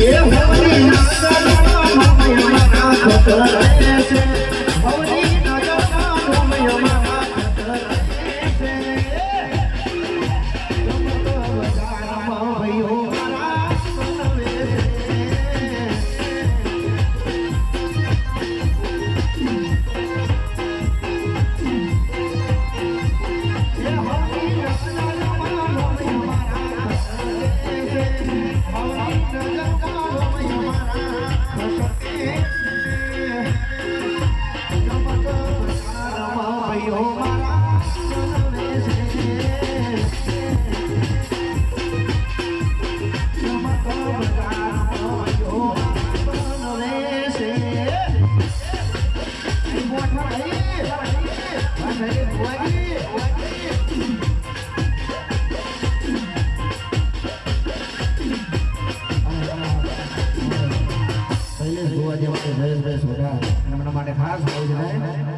Yeah. Thank you. જેવા કે જયેશભાઈ સોઢા એમના માટે ખાસ હોય છે